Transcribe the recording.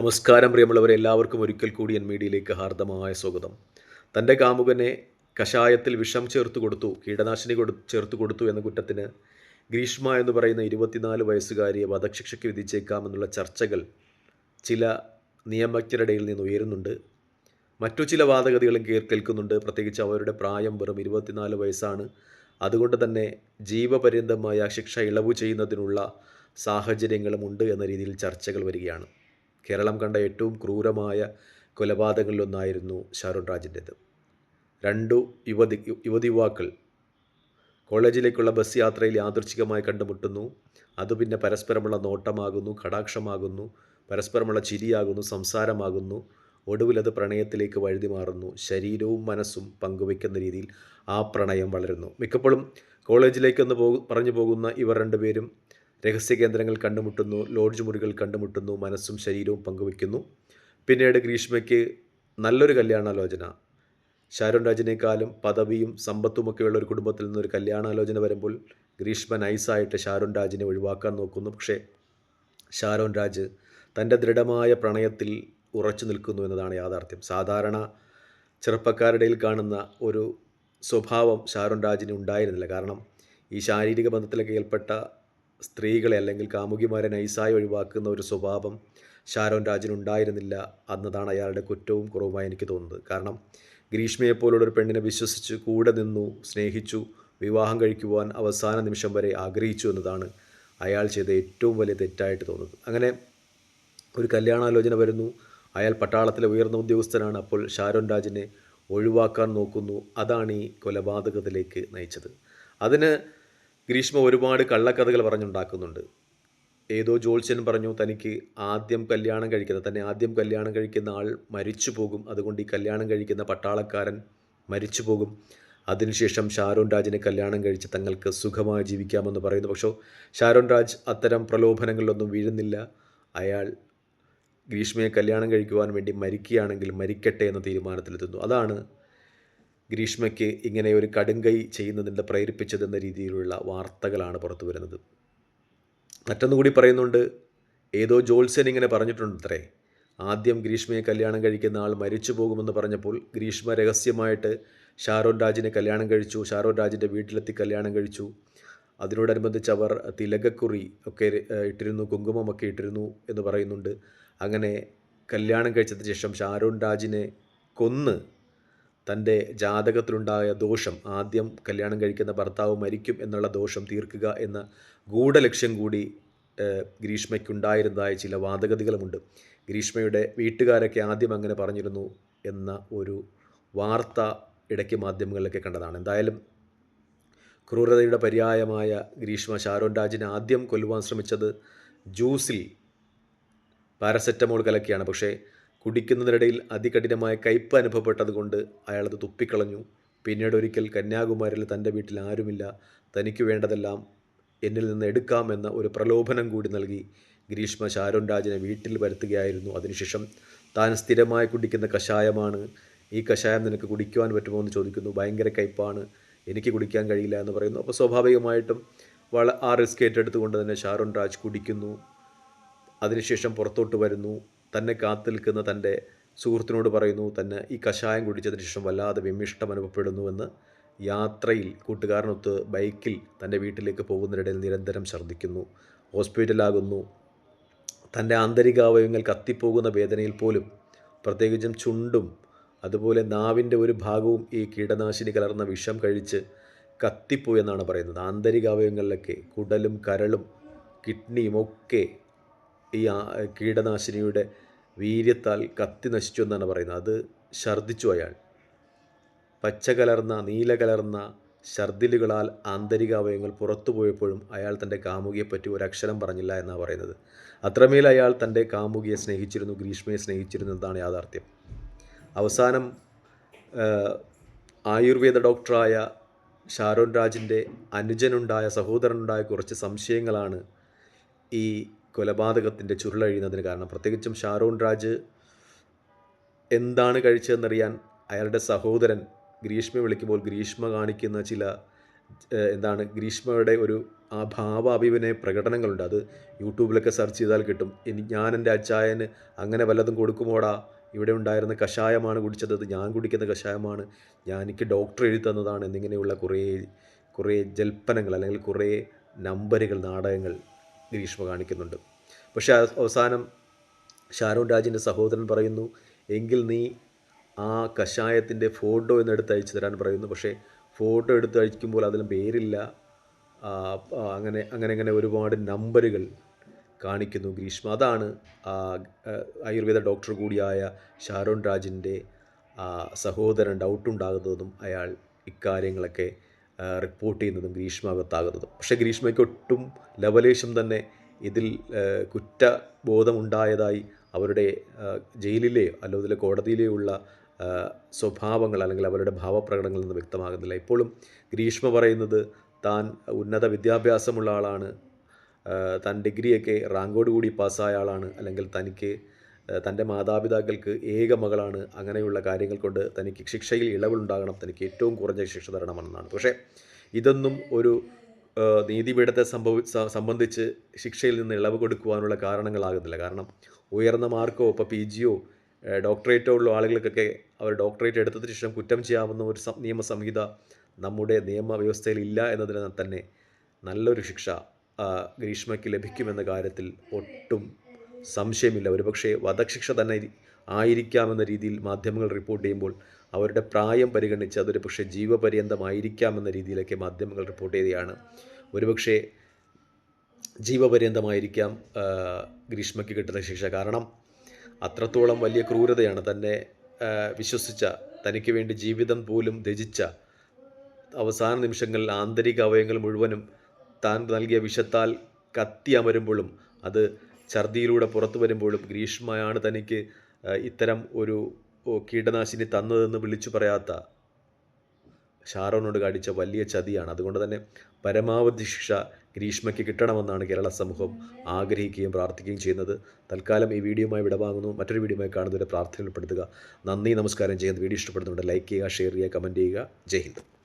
നമസ്കാരം പ്രിയമുള്ളവരെ. എല്ലാവർക്കും ഒരിക്കൽ കൂടി എൻ മീഡിയയിലേക്ക് ഹാർദമായ സ്വാഗതം. തന്റെ കാമുകനെ കഷായത്തിൽ വിഷം ചേർത്ത് കൊടുത്തു കീടനാശിനി കൊടു ചേർത്ത് കൊടുത്തു എന്ന കുറ്റത്തിന് ഗ്രീഷ്മ എന്ന് പറയുന്ന ഇരുപത്തിനാല് വയസ്സുകാരിയെ വധശിക്ഷയ്ക്ക് വിധിച്ചേക്കാമെന്നുള്ള ചർച്ചകൾ ചില നിയമജ്ഞരുടെ ഇടയിൽ നിന്ന് ഉയരുന്നുണ്ട്. മറ്റു ചില വാദഗതികളും കേൾക്കുന്നുണ്ട്. പ്രത്യേകിച്ച് അവരുടെ പ്രായം വെറും ഇരുപത്തിനാല് വയസ്സാണ്. അതുകൊണ്ട് തന്നെ ജീവപര്യന്തമായ ശിക്ഷ ഇളവ് ചെയ്യുന്നതിനുള്ള സാഹചര്യങ്ങളും ഉണ്ട് എന്ന രീതിയിൽ ചർച്ചകൾ വരികയാണ്. കേരളം കണ്ട ഏറ്റവും ക്രൂരമായ കൊലപാതകങ്ങളിലൊന്നായിരുന്നു ഷാരൂൺ രാജിന്റേത്. രണ്ടു യുവതി യുവതി യുവാക്കൾ കോളേജിലേക്കുള്ള ബസ് യാത്രയിൽ യാദൃച്ഛികമായി കണ്ടുമുട്ടുന്നു. അത് പിന്നെ പരസ്പരമുള്ള നോട്ടമാകുന്നു കടാക്ഷമാകുന്നു പരസ്പരമുള്ള ചിരിയാകുന്നു സംസാരമാകുന്നു. ഒടുവിലത് പ്രണയത്തിലേക്ക് വഴുതി മാറുന്നു. ശരീരവും മനസ്സും പങ്കുവയ്ക്കുന്ന രീതിയിൽ ആ പ്രണയം വളരുന്നു. മിക്കപ്പോഴും കോളേജിലേക്കൊന്ന് പോ പറഞ്ഞു പോകുന്ന ഇവർ രണ്ടുപേരും രഹസ്യ കേന്ദ്രങ്ങൾ കണ്ടുമുട്ടുന്നു ലോഡ്ജ് മുറികൾ കണ്ടുമുട്ടുന്നു മനസ്സും ശരീരവും പങ്കുവയ്ക്കുന്നു. പിന്നീട് ഗ്രീഷ്മയ്ക്ക് നല്ലൊരു കല്യാണാലോചന. ഷാരോൺ രാജിനേക്കാളും പദവിയും സമ്പത്തുമൊക്കെയുള്ള ഒരു കുടുംബത്തിൽ നിന്നൊരു കല്യാണാലോചന വരുമ്പോൾ ഗ്രീഷ്മ നൈസായിട്ട് ഷാരോൺ രാജിനെ ഒഴിവാക്കാൻ നോക്കുന്നു. പക്ഷേ ഷാരോൺ രാജ് തന്റെ ദൃഢമായ പ്രണയത്തിൽ ഉറച്ചു നിൽക്കുന്നു എന്നതാണ് യാഥാർത്ഥ്യം. സാധാരണ ചെറുപ്പക്കാരുടെ കാണുന്ന ഒരു സ്വഭാവം ഷാരോൺ രാജിന് ഉണ്ടായിരുന്നില്ല. കാരണം ഈ ശാരീരിക ബന്ധത്തിലൊക്കെ ഏർപ്പെട്ട സ്ത്രീകളെ അല്ലെങ്കിൽ കാമുകിമാരെ നൈസായി ഒഴിവാക്കുന്ന ഒരു സ്വഭാവം ഷാരോൺ രാജിനുണ്ടായിരുന്നില്ല എന്നതാണ് അയാളുടെ കുറ്റവും കുറവുമായി എനിക്ക് തോന്നുന്നത്. കാരണം ഗ്രീഷ്മയെപ്പോലുള്ള ഒരു പെണ്ണിനെ വിശ്വസിച്ച് കൂടെ നിന്നു സ്നേഹിച്ചു വിവാഹം കഴിക്കുവാൻ അവസാന നിമിഷം വരെ ആഗ്രഹിച്ചു എന്നതാണ് അയാൾ ചെയ്ത ഏറ്റവും വലിയ തെറ്റായിട്ട് തോന്നുന്നത്. അങ്ങനെ ഒരു കല്യാണാലോചന വരുന്നു. അയാൾ പട്ടാളത്തിലെ ഉയർന്ന ഉദ്യോഗസ്ഥനാണ്. അപ്പോൾ ഷാരോൺ രാജിനെ ഒഴിവാക്കാൻ നോക്കുന്നു. അതാണ് ഈ കൊലപാതകത്തിലേക്ക് നയിച്ചത്. അതിന് ഗ്രീഷ്മ ഒരുപാട് കള്ളക്കഥകൾ പറഞ്ഞുണ്ടാക്കുന്നുണ്ട്. ഏതോ ജോത്സ്യൻ പറഞ്ഞു തനിക്ക് ആദ്യം കല്യാണം കഴിക്കുന്ന തന്നെ ആദ്യം കല്യാണം കഴിക്കുന്ന ആൾ മരിച്ചു പോകും. അതുകൊണ്ട് ഈ കല്യാണം കഴിക്കുന്ന പട്ടാളക്കാരൻ മരിച്ചു പോകും. അതിനുശേഷം ഷാരോൺ രാജിനെ കല്യാണം കഴിച്ച് തങ്ങൾക്ക് സുഖമായി ജീവിക്കാമെന്ന് പറയുന്നു. പക്ഷേ ഷാരോൺ രാജ് അത്തരം പ്രലോഭനങ്ങളിലൊന്നും വീഴുന്നില്ല. അയാൾ ഗ്രീഷ്മയെ കല്യാണം കഴിക്കുവാൻ വേണ്ടി മരിക്കുകയാണെങ്കിൽ മരിക്കട്ടെ എന്ന തീരുമാനത്തിലെത്തുന്നു. അതാണ് ഗ്രീഷ്മയ്ക്ക് ഇങ്ങനെ ഒരു കടുങ്കൈ ചെയ്യുന്നതിന്റെ പ്രേരിപ്പിച്ചതെന്ന രീതിയിലുള്ള വാർത്തകളാണ് പുറത്തു വരുന്നത്. മറ്റൊന്നുകൂടി പറയുന്നുണ്ട് ഏതോ ജോത്സ്യൻ ഇങ്ങനെ പറഞ്ഞിട്ടുണ്ടത്രേ ആദ്യം ഗ്രീഷ്മയെ കല്യാണം കഴിക്കുന്ന ആൾ മരിച്ചു പോകുമെന്ന് പറഞ്ഞപ്പോൾ ഗ്രീഷ്മ രഹസ്യമായിട്ട് ഷാരോൺ രാജിനെ കല്യാണം കഴിച്ചു ഷാരോൺ രാജിന്റെ വീട്ടിലെത്തി കല്യാണം കഴിച്ചു. അതിനോടനുബന്ധിച്ച് അവർ തിലകക്കുറി ഒക്കെ ഇട്ടിരുന്നു കുങ്കുമമൊക്കെ ഇട്ടിരുന്നു എന്ന് പറയുന്നുണ്ട്. അങ്ങനെ കല്യാണം കഴിച്ചതിന് ശേഷം ഷാരോൺ രാജിനെ കൊന്ന് തന്റെ ജാതകത്തിലുണ്ടായ ദോഷം ആദ്യം കല്യാണം കഴിക്കുന്ന ഭർത്താവ് മരിക്കും എന്നുള്ള ദോഷം തീർക്കുക എന്ന ഗൂഢലക്ഷ്യം കൂടി ഗ്രീഷ്മയ്ക്കുണ്ടായിരുന്നതായ ചില വാദഗതികളുമുണ്ട്. ഗ്രീഷ്മയുടെ വീട്ടുകാരൊക്കെ ആദ്യം അങ്ങനെ പറഞ്ഞിരുന്നു എന്ന ഒരു വാർത്ത ഇടയ്ക്ക് മാധ്യമങ്ങളിലൊക്കെ കണ്ടതാണ്. എന്തായാലും ക്രൂരതയുടെ പര്യായമായ ഗ്രീഷ്മ ഷാരോൺ രാജിനെ ആദ്യം കൊല്ലുവാൻ ശ്രമിച്ചത് ജ്യൂസിൽ പാരസെറ്റമോൾ കലക്കിയാണ്. പക്ഷേ കുടിക്കുന്നതിനിടയിൽ അതികഠിനമായ കയ്പ് അനുഭവപ്പെട്ടതുകൊണ്ട് അയാളത് തുപ്പിക്കളഞ്ഞു. പിന്നീട് ഒരിക്കൽ കന്യാകുമാരിയിൽ തന്റെ വീട്ടിൽ ആരുമില്ല. തനിക്ക് വേണ്ടതെല്ലാം എന്നിൽ നിന്ന് എടുക്കാമെന്ന ഒരു പ്രലോഭനം കൂടി നൽകി. ഗ്രീഷ്മ ശാരോൺ രാജിനെ വീട്ടിൽ വരുത്തുകയായിരുന്നു. അതിനുശേഷം താൻ സ്ഥിരമായി കുടിക്കുന്ന കഷായമാണ്. ഈ കഷായം നിനക്ക് കുടിക്കുവാൻ പറ്റുമോ എന്ന് ചോദിക്കുന്നു. ഭയങ്കര കയ്പാണ്. എനിക്ക് കുടിക്കാൻ കഴിയില്ല എന്ന് പറയുന്നു. അപ്പോൾ സ്വാഭാവികമായിട്ടും വള ആ റിസ്ക് ഏറ്റെടുത്തുകൊണ്ട് തന്നെ ഷാരോൺ രാജ് കുടിക്കുന്നു. അതിനുശേഷം പുറത്തോട്ട് വരുന്നു. തന്നെ കാത്തു നിൽക്കുന്ന തന്റെ സുഹൃത്തിനോട് പറയുന്നു തന്നെ ഈ കഷായം കുടിച്ചതിന് ശേഷം വല്ലാതെ വിമിഷ്ടം അനുഭവപ്പെടുന്നുവെന്ന് യാത്രയിൽ കൂട്ടുകാരനൊത്ത് ബൈക്കിൽ തന്റെ വീട്ടിലേക്ക് പോകുന്നതിനിടയിൽ നിരന്തരം ഛർദ്ദിക്കുന്നു ഹോസ്പിറ്റലാകുന്നു തന്റെ ആന്തരികാവയവങ്ങൾ കത്തിപ്പോകുന്ന വേദനയിൽ പോലും പ്രത്യേകിച്ചും ചുണ്ടും അതുപോലെ നാവിന്റെ ഒരു ഭാഗവും ഈ കീടനാശിനി കലർന്ന വിഷം കഴിച്ച് കത്തിപ്പോയി എന്നാണ് പറയുന്നത്. ആന്തരികാവയവങ്ങളിലൊക്കെ കുടലും കരളും കിഡ്നിയും ഒക്കെ ഈ കീടനാശിനിയുടെ വീര്യത്താൽ കത്തി നശിച്ചു എന്നാണ് പറയുന്നത്. അത് ഛർദ്ദിച്ചു അയാൾ. പച്ച കലർന്ന നീല കലർന്ന ഛർദിലുകളാൽ ആന്തരികാവയവങ്ങൾ പുറത്തു പോയപ്പോഴും അയാൾ തന്റെ കാമുകിയെപ്പറ്റി ഒരക്ഷരം പറഞ്ഞില്ല എന്നാണ് പറയുന്നത്. അത്രമേൽ അയാൾ തന്റെ കാമുകിയെ സ്നേഹിച്ചിരുന്നു ഗ്രീഷ്മയെ സ്നേഹിച്ചിരുന്നു എന്നതാണ് യാഥാർത്ഥ്യം. അവസാനം ആയുർവേദ ഡോക്ടറായ ഷാരോൺ രാജിന്റെ അനുജനുണ്ടായ സഹോദരനുണ്ടായ കുറച്ച് സംശയങ്ങളാണ് ഈ കൊലപാതകത്തിന്റെ ചുരുളഴിയുന്നതിന് കാരണം. പ്രത്യേകിച്ചും ഷാറൂൺ രാജ് എന്താണ് കഴിച്ചതെന്നറിയാൻ അയാളുടെ സഹോദരൻ ഗ്രീഷ്മ വിളിക്കുമ്പോൾ ഗ്രീഷ്മ കാണിക്കുന്ന ചില എന്താണ് ഗ്രീഷ്മയുടെ ഒരു ആ ഭാവ അഭിവിനയ പ്രകടനങ്ങളുണ്ട്. അത് യൂട്യൂബിലൊക്കെ സെർച്ച് ചെയ്താൽ കിട്ടും. ഇനി ഞാൻ എന്റെ അച്ചായന് അങ്ങനെ വല്ലതും കൊടുക്കുമോടാ? ഇവിടെ ഉണ്ടായിരുന്ന കഷായമാണ് കുടിച്ചത്. അത് ഞാൻ കുടിക്കുന്ന കഷായമാണ്. ഞാൻ എനിക്ക് ഡോക്ടർ എഴുതി തന്നതാണ്. എന്നിങ്ങനെയുള്ള കുറേ കുറേ ജൽപ്പനങ്ങൾ അല്ലെങ്കിൽ കുറേ നമ്പറുകൾ നാടകങ്ങൾ ഗ്രീഷ്മ കാണിക്കുന്നുണ്ട്. പക്ഷെ അവസാനം ഷാരോൺ രാജിന്റെ സഹോദരൻ പറയുന്നു എങ്കിൽ നീ ആ കഷായത്തിന്റെ ഫോട്ടോ എന്നെടുത്ത് അയച്ചു തരാൻ പറയുന്നു. പക്ഷേ ഫോട്ടോ എടുത്ത് അയക്കുമ്പോൾ അതിൽ പേരില്ല. അങ്ങനെ അങ്ങനെ അങ്ങനെ ഒരുപാട് നമ്പറുകൾ കാണിക്കുന്നു ഗ്രീഷ്മ. അതാണ് ആയുർവേദ ഡോക്ടർ കൂടിയായ ഷാരോൺ രാജിന്റെ സഹോദരൻ ഡൗട്ടുണ്ടാകുന്നതും അയാൾ ഇക്കാര്യങ്ങളൊക്കെ റിപ്പോർട്ട് ചെയ്യുന്നതും ഗ്രീഷ്മകത്താകുന്നതും. പക്ഷേ ഗ്രീഷ്മയ്ക്ക് ഒട്ടും ലവലേശം തന്നെ ഇതിൽ കുറ്റബോധമുണ്ടായതായി അവരുടെ ജയിലിലെ അല്ലോ കോടതിയിലേ ഉള്ള സ്വഭാവങ്ങൾ അല്ലെങ്കിൽ അവരുടെ ഭാവപ്രകടനങ്ങളിൽ നിന്ന് വ്യക്തമാകുന്നില്ല. ഇപ്പോഴും ഗ്രീഷ്മ പറയുന്നത് താൻ ഉന്നത വിദ്യാഭ്യാസമുള്ള ആളാണ് താൻ ഡിഗ്രിയൊക്കെ റാങ്കോട് കൂടി പാസ്സായ ആളാണ് അല്ലെങ്കിൽ തനിക്ക് തന്റെ മാതാപിതാക്കൾക്ക് ഏക മകളാണ് അങ്ങനെയുള്ള കാര്യങ്ങൾ കൊണ്ട് തനിക്ക് ശിക്ഷയിൽ ഇളവുണ്ടാകണം. തനിക്ക് ഏറ്റവും കുറഞ്ഞ ശിക്ഷ തരണമെന്നാണ്. പക്ഷേ ഇതൊന്നും ഒരു നീതിപീഠത്തെ സംഭവി സംബന്ധിച്ച് ശിക്ഷയിൽ നിന്ന് ഇളവ് കൊടുക്കുവാനുള്ള കാരണങ്ങളാകുന്നില്ല. കാരണം ഉയർന്ന മാർക്കോ ഇപ്പോൾ പി ജിയോ ഡോക്ടറേറ്റോ ഉള്ള ആളുകൾക്കൊക്കെ അവർ ഡോക്ടറേറ്റ് എടുത്തതിന് ശേഷം കുറ്റം ചെയ്യാവുന്ന ഒരു നിയമ സംഹിത നമ്മുടെ നിയമ വ്യവസ്ഥയിൽ ഇല്ല എന്നതിന് തന്നെ നല്ലൊരു ശിക്ഷ ഗ്രീഷ്മയ്ക്ക് ലഭിക്കുമെന്ന കാര്യത്തിൽ ഒട്ടും സംശയമില്ല. ഒരുപക്ഷെ വധശിക്ഷ തന്നെ ആയിരിക്കാമെന്ന രീതിയിൽ മാധ്യമങ്ങൾ റിപ്പോർട്ട് ചെയ്യുമ്പോൾ അവരുടെ പ്രായം പരിഗണിച്ച് അതൊരു പക്ഷേ ജീവപര്യന്തമായിരിക്കാമെന്ന രീതിയിലൊക്കെ മാധ്യമങ്ങൾ റിപ്പോർട്ട് ചെയ്യുകയാണ്. ഒരുപക്ഷെ ജീവപര്യന്തമായിരിക്കാം ഗ്രീഷ്മയ്ക്ക് കിട്ടുന്ന ശിക്ഷ. കാരണം അത്രത്തോളം വലിയ ക്രൂരതയാണ് തന്നെ വിശ്വസിച്ച തനിക്ക് വേണ്ടി ജീവിതം പോലും ത്യജിച്ച അവസാന നിമിഷങ്ങളിൽ ആന്തരിക അവയവങ്ങൾ മുഴുവനും താൻ നൽകിയ വിഷത്താൽ കത്തി അമരുമ്പോഴും അത് ഛർദിയിലൂടെ പുറത്തു വരുമ്പോഴും ഗ്രീഷ്മയാണ് തനിക്ക് ഇത്തരം ഒരു കീടനാശിനി തന്നതെന്ന് വിളിച്ചു പറയാത്ത ഷാരോനോട് കാണിച്ച വലിയ ചതിയാണ്. അതുകൊണ്ട് തന്നെ പരമാവധി ശിക്ഷ ഗ്രീഷ്മയ്ക്ക് കിട്ടണമെന്നാണ് കേരള സമൂഹം ആഗ്രഹിക്കുകയും പ്രാർത്ഥിക്കുകയും ചെയ്യുന്നത്. തൽക്കാലം ഈ വീഡിയോയുമായി വിടവാങ്ങുന്നു. മറ്റൊരു വീഡിയോയുമായി കാണുന്നവരെ പ്രാർത്ഥന ഉൾപ്പെടുത്തുക നന്ദി നമസ്കാരം ചെയ്യുന്നത് വീഡിയോ ഇഷ്ടപ്പെടുന്നുണ്ട് ലൈക്ക് ചെയ്യുക ഷെയർ ചെയ്യുക കമന്റ് ചെയ്യുക. ജയ് ഹിന്ദ്.